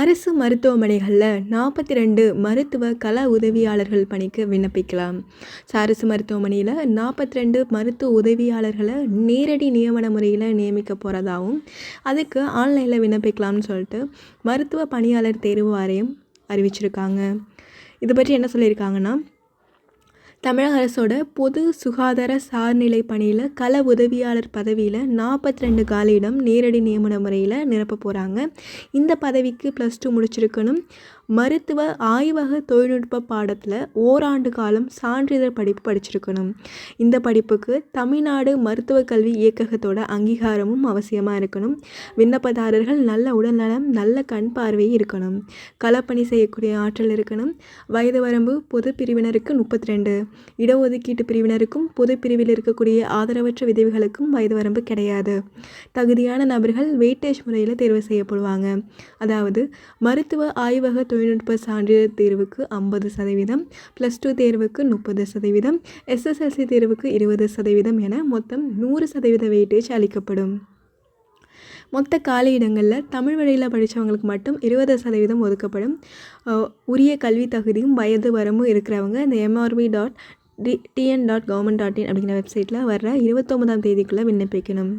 அரசு மருத்துவமனைகளில் நாற்பத்தி ரெண்டு மருத்துவ கள உதவியாளர்கள் பணிக்கு விண்ணப்பிக்கலாம். ஸோ அரசு மருத்துவமனையில் நாற்பத்தி ரெண்டு மருத்துவ உதவியாளர்களை நேரடி நியமன முறையில் நியமிக்க போகிறதாகவும் அதுக்கு ஆன்லைனில் விண்ணப்பிக்கலாம்னு சொல்லிட்டு மருத்துவ பணியாளர் தேர்வு வாரியம் அறிவிச்சிருக்காங்க. இதை பற்றி என்ன சொல்லியிருக்காங்கன்னா தமிழக அரசோட பொது சுகாதார சார்நிலை பணியில் கள உதவியாளர் பதவியில் நாற்பத்தி ரெண்டு காலியிடம் நேரடி நியமன முறையில் நிரப்ப போகிறாங்க இந்த பதவிக்கு ப்ளஸ் டூ முடிச்சிருக்கணும். மருத்துவ ஆய்வக தொழில்நுட்ப பாடத்தில் ஓராண்டு காலம் சான்றிதழ் படிப்பு படிச்சிருக்கணும். இந்த படிப்புக்கு தமிழ்நாடு மருத்துவ கல்வி இயக்ககத்தோட அங்கீகாரமும் அவசியமாக இருக்கணும். விண்ணப்பதாரர்கள் நல்ல உடல்நலம் நல்ல கண் பார்வை இருக்கணும். களப்பணி செய்யக்கூடிய ஆற்றல் இருக்கணும். வயது வரம்பு பொது பிரிவினருக்கு முப்பத்தி ரெண்டு இடஒதுக்கீட்டு பிரிவினருக்கும் பொது பிரிவில் இருக்கக்கூடிய ஆதரவற்ற விதவிகளுக்கும் வயது வரம்பு கிடையாது. தகுதியான நபர்கள் வெயிட்டேஜ் முறையில் தேர்வு செய்யப்படுவாங்க. அதாவது மருத்துவ ஆய்வக தொழில் தொழில்நுட்ப சான்றிதழ் தேர்வுக்கு ஐம்பது சதவீதம் ப்ளஸ் டூ தேர்வுக்கு முப்பது சதவீதம் எஸ்எஸ்எல்சி தேர்வுக்கு இருபது சதவீதம் என மொத்தம் நூறு சதவீத வெயிட்டேஜ் அளிக்கப்படும். மொத்த காலி இடங்களில் தமிழ் வழியில் படித்தவங்களுக்கு மட்டும் இருபது சதவீதம் ஒதுக்கப்படும். உரிய கல்வி தகுதியும் வயது வரமும் இருக்கிறவங்க இந்த MRB dot T TN dot government dot in அப்படிங்கிற வெப்சைட்டில் வர்ற இருபத்தொம்பதாம் தேதிக்குள்ளே விண்ணப்பிக்கணும்.